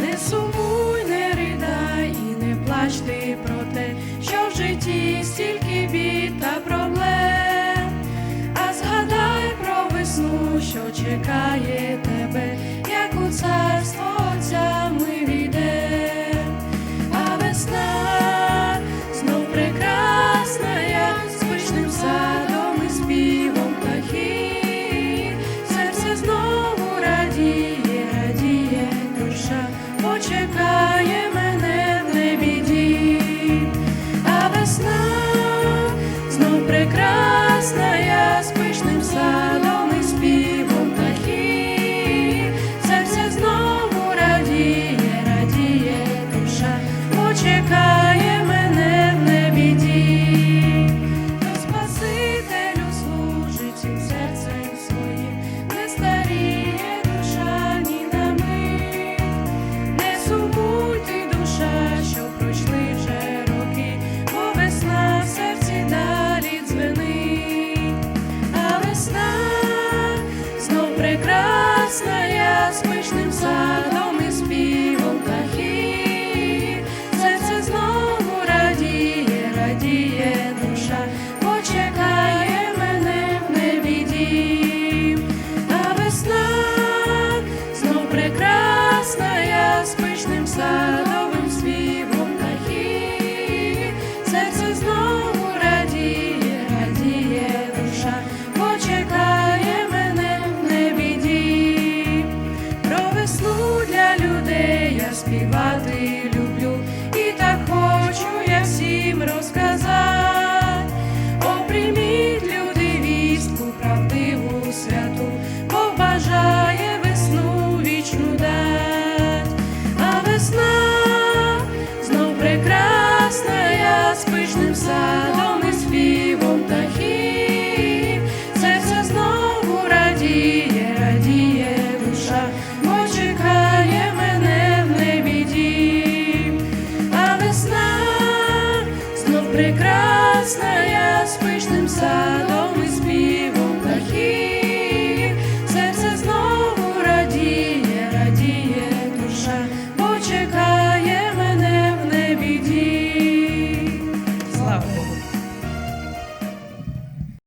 Не сумуй, не ридай і не плач ти про те, що в житті стільки бід та проблем. А згадай про весну, що чекає тебе, як у царство ми війдем. А весна знов прекрасна, я з пишним садом прекрасна, я з знову радіє, радіє душа, почекає мене в небі. Про весну для людей я співати люблю, і так хочу я всім розказати. О, приміть люди правдиву святу. прекрасная.